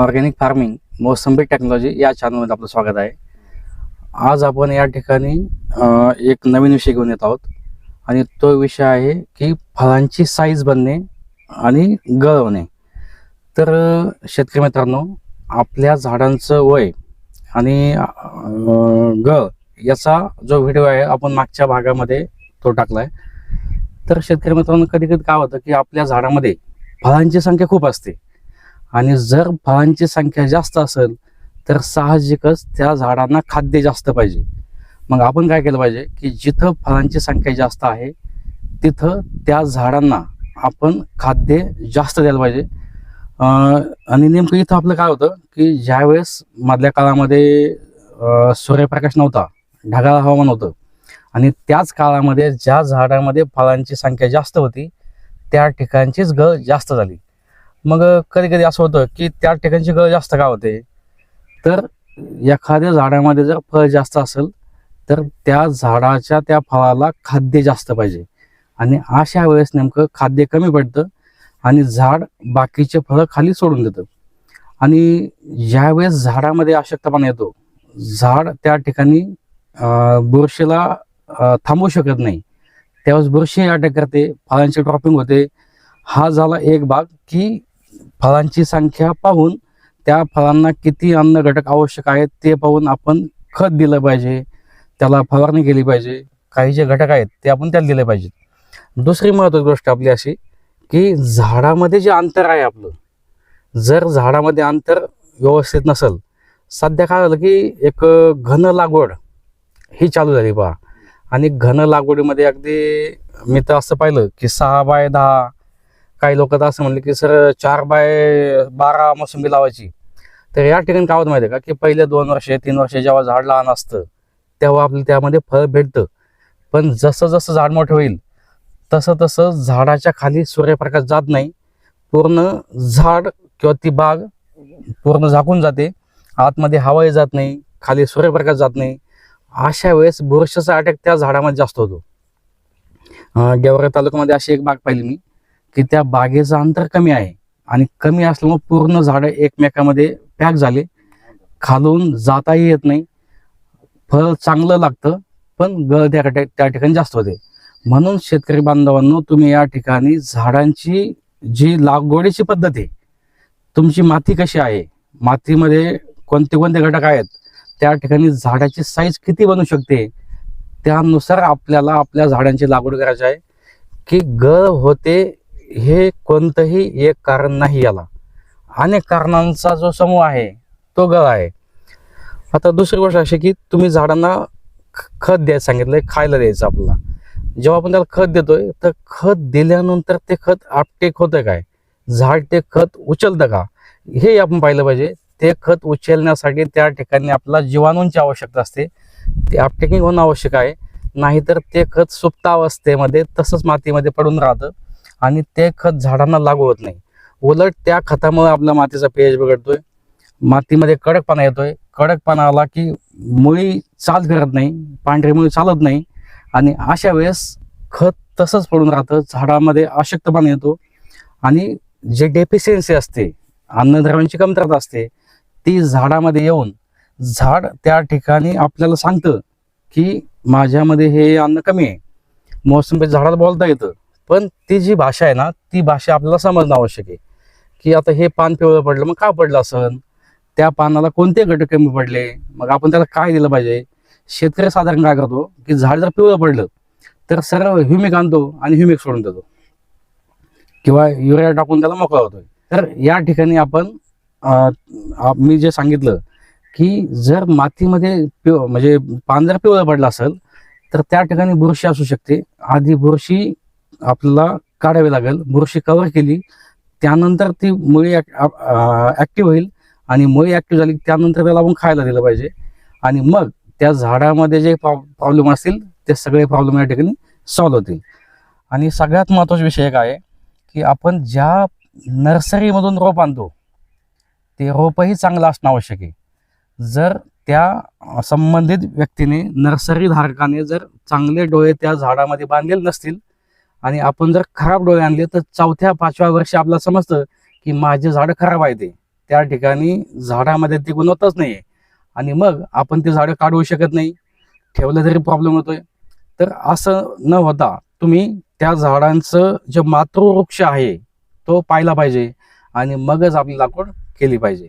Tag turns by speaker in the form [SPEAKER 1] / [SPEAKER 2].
[SPEAKER 1] Organic farming मोसंबी technology या चॅनलमध्ये आपलं स्वागत आहे. आज आपण या ठिकाणी एक नवीन विषय घेऊन येत आहोत. आणि तो विषय आहे की फळांची साईज बनणे आणि गळवणे. तर शेतकरी मित्रांनो आपल्या झाडांचं वय आणि गळ याचा जो व्हिडिओ आहे आपण मागच्या भागामध्ये तो टाकला आहे तर शेतकरी मित्रांनो कधी कधी काय होतं की आपल्या झाडामध्ये फळांची संख्या खूप असते. आणि जर फळांची संख्या जास्त असेल तर साहजिकच त्या झाडांना खाद्य जास्त पाहिजे. मग आपण काय केलं पाहिजे की जिथं फळांची संख्या जास्त आहे तिथं त्या झाडांना आपण खाद्य जास्त द्यायला पाहिजे. आणि नेमकं इथं आपलं काय होतं की ज्यावेळेस मधल्या काळामध्ये सूर्यप्रकाश नव्हता ढगाळ हवामान होतं आणि त्याच काळामध्ये ज्या झाडामध्ये फळांची संख्या जास्त होती त्या ठिकाणचीच गळ जास्त झाली. मग कधी कधी असं होतं की त्या ठिकाणची गळ जास्त का होते? तर एखाद्या झाडामध्ये जर फळ जास्त असेल तर त्या झाडाच्या त्या फळाला खाद्य जास्त पाहिजे. आणि अशा वेळेस नेमकं खाद्य कमी पडतं आणि झाड बाकीचे फळं खाली सोडून देतं. आणि ज्यावेळेस झाडामध्ये अशक्तपणा येतो झाड त्या ठिकाणी बुरशीला थांबवू शकत नाही. त्यावेळेस बुरशी अटॅक करते फळांची ड्रॉपिंग होते. हा झाला एक भाग की फळांची संख्या पाहून त्या फळांना किती अन्न घटक आवश्यक आहेत ते पाहून आपण खत दिलं पाहिजे त्याला फवारणी केली पाहिजे काही जे घटक आहेत ते आपण त्याला दिले पाहिजेत. दुसरी महत्त्वाची गोष्ट आपली अशी की झाडामध्ये जे अंतर आहे आपलं जर झाडामध्ये अंतर व्यवस्थित नसेल सध्या काय झालं की एक घन लागवड ही चालू झाली पहा. आणि घन लागवडीमध्ये अगदी मी तर असं पाहिलं की सहा बाय दहा काही लोक तर असं म्हणले की सर चार बाय बारा मोसंबी लावायची. तर या ठिकाणी काय होतं माहिती आहे का की पहिले दोन वर्षे तीन वर्षे जेव्हा झाड लहान असतं तेव्हा आपल्याला त्यामध्ये फळ भेटतं. पण जसं जसं झाड मोठं होईल तसं तसं झाडाच्या खाली सूर्यप्रकाश जात नाही. पूर्ण झाड किंवा ती बाग पूर्ण झाकून जाते. आतमध्ये हवाही जात नाही खाली सूर्यप्रकाश जात नाही. अशा वेळेस बुरशाचा अटॅक त्या झाडामध्ये जास्त होतो. गेवरे तालुक्यामध्ये अशी एक बाग पाहिली मी. की त्या बागेचं अंतर कमी आहे. आणि कमी असल्यामुळे पूर्ण झाडं एकमेकामध्ये पॅक झाले. खालून जाताही येत नाही. फळ चांगलं लागतं पण गळ त्या त्या ठिकाणी जास्त होते. म्हणून शेतकरी बांधवांनो तुम्ही या ठिकाणी झाडांची जी लागवडीची पद्धत आहे तुमची माती कशी आहे मातीमध्ये कोणते कोणते घटक आहेत त्या ठिकाणी झाडाची साईज किती बनू शकते त्यानुसार आपल्याला आपल्या झाडांची लागवड करायची आहे. की गळ होते हे कोणतंही एक कारण नाही याला. अनेक कारणांचा जो समूह आहे तो गळा आहे. आता दुसरी गोष्ट अशी की तुम्ही झाडांना ख- खत द्यायचं सांगितलं खायला द्यायचं आपल्याला. जेव्हा आपण त्याला खत देतोय तर खत दिल्यानंतर ते खत आपटेक होतं काय? झाड ते खत उचलतं का? हे आपण पाहिलं पाहिजे. ते खत उचलण्यासाठी त्या ठिकाणी आपल्याला जीवाणूंची आवश्यकता असते. ते आपटेकिंग होणं आवश्यक आहे. नाहीतर ते खत सुप्तावस्थेमध्ये तसंच मातीमध्ये पडून राहतं. आणि ते खत झाडांना लागू होत नाही. उलट त्या खतामुळे आपल्या मातीचा पेज बिघडतोय. मातीमध्ये कडकपणा येतोय. कडकपणा आला की मुळी चाल करत नाही पांढरी मुळी चालत नाही. आणि अशा वेळेस खत तसंच पडून राहतं. झाडामध्ये अशक्तपणा येतो. आणि जे डेफिशियन्सी असते अन्नद्रव्यांची कमतरता असते ती झाडामध्ये येऊन झाड त्या ठिकाणी आपल्याला सांगतं की माझ्यामध्ये हे अन्न कमी आहे. मोसंबी झाडाला बोलता येतं. पण ती जी भाषा आहे ना ती भाषा आपल्याला समजणं आवश्यक आहे. की आता हे पान पिवळं पडलं मग का पडलं असं त्या पानाला कोणते घटक कमी पडले? मग आपण त्याला काय दिलं पाहिजे? शेतकरी साधारण काय करतो की झाड जर पिवळं पडलं तर सरळ ह्युमिक आणतो आणि ह्युमिक सोडून देतो. किंवा युरिया टाकून त्याला मोकळा होतोय तर या ठिकाणी आपण मी जे सांगितलं की जर मातीमध्ये पिव म्हणजे पान जर पिवळं पडलं असेल तर त्या ठिकाणी बुरशी असू शकते. आधी बुरशी आपल्याला काढावी लागेल. बुरशी कव्हर केली त्यानंतर ती मुळी ॲक्टिव्ह होईल आणि मुळी ॲक्टिव्ह झाली त्यानंतर त्याला आपण खायला दिलं पाहिजे. आणि मग त्या झाडामध्ये जे प्रॉब्लेम असतील ते सगळे प्रॉब्लेम या ठिकाणी सॉल्व्ह होतील. आणि सगळ्यात महत्त्वाचा विषय काय आहे की आपण ज्या नर्सरीमधून रोप आणतो ते रोपही चांगलं असणं आवश्यक आहे. जर त्या संबंधित व्यक्तीने नर्सरी धारकाने जर चांगले डोळे त्या झाडामध्ये बांधलेले नसतील आणि आपण जर खराब डोळे आणले तर चौथ्या पाचव्या वर्षी आपल्याला समजतं की माझे झाडं खराब आहे ते. त्या ठिकाणी झाडामध्ये ती गुणवत्ताच नाही आहे आणि मग आपण ते झाडं काढवू शकत नाही. ठेवलं तरी प्रॉब्लेम होतोय. तर असं न होता तुम्ही त्या झाडांचं जे मातृवृक्ष आहे तो पाहिला पाहिजे आणि मगच आपली लागवड केली पाहिजे.